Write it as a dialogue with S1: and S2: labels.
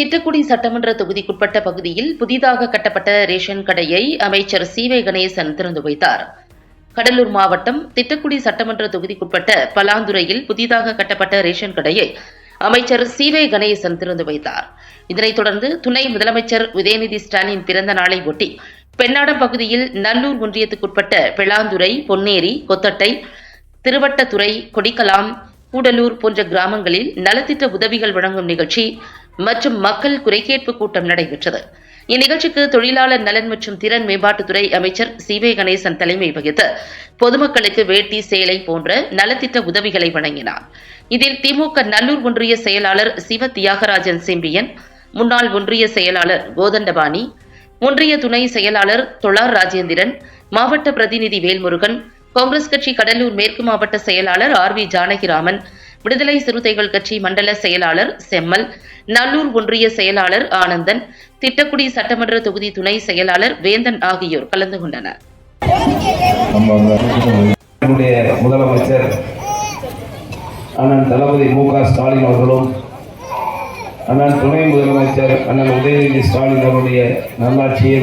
S1: திட்டக்குடி சட்டமன்ற தொகுதிக்குட்பட்ட பகுதியில் புதிதாக கட்டப்பட்ட ரேஷன் கடையை அமைச்சர் சி வே கணேசன் திறந்து வைத்தார். கடலூர் மாவட்டம் திட்டக்குடி சட்டமன்ற தொகுதிக்குட்பட்ட பலாந்துறையில் புதிதாக கட்டப்பட்ட ரேஷன் கடையை அமைச்சர் சி வே கணேசன் திறந்து வைத்தார். இதனைத் தொடர்ந்து துணை முதலமைச்சர் உதயநிதி ஸ்டாலின் பிறந்த நாளை ஒட்டி பெண்ணாடம் பகுதியில் நல்லூர் ஒன்றியத்துக்குட்பட்ட பெளாந்துறை பொன்னேரி கொத்தட்டை திருவட்டத்துறை கொடிக்கலாம் கூடலூர் போன்ற கிராமங்களில் நலத்திட்ட உதவிகள் வழங்கும் நிகழ்ச்சி மற்றும் மக்கள் குறைகேட்பு கூட்டம் நடைபெற்றது. இந்நிகழ்ச்சிக்கு தொழிலாளர் நலன் மற்றும் திறன் மேம்பாட்டுத்துறை அமைச்சர் சிவே கணேசன் தலைமை வகித்து பொதுமக்களுக்கு வேட்டி சேலை போன்ற நலத்திட்ட உதவிகளை வழங்கினார். இதில் திமுக நல்லூர் ஒன்றிய செயலாளர் சிவ தியாகராஜன் செம்பியன் முன்னாள் ஒன்றிய செயலாளர் கோதண்டபாணி ஒன்றிய துணை செயலாளர் தொழார் ராஜேந்திரன் மாவட்ட பிரதிநிதி வேல்முருகன் காங்கிரஸ் கட்சி கடலூர் மேற்கு மாவட்ட செயலாளர் ஆர் வி ஜானகிராமன் விடுதலை சிறுத்தைகள் கட்சி மண்டல செயலாளர் செம்மல் நல்லூர் ஒன்றிய செயலாளர் ஆனந்தன் திட்டக்குடி சட்டமன்ற தொகுதி துணை செயலாளர் வேந்தன் ஆகியோர் கலந்து கொண்டனர்.
S2: முதலமைச்சர் அண்ணன் தளபதி மு க ஸ்டாலின் அவர்களும் அண்ணன் துணை முதலமைச்சர் அண்ணன் உதயநிதி ஸ்டாலின் அவருடைய நல்லாட்சியை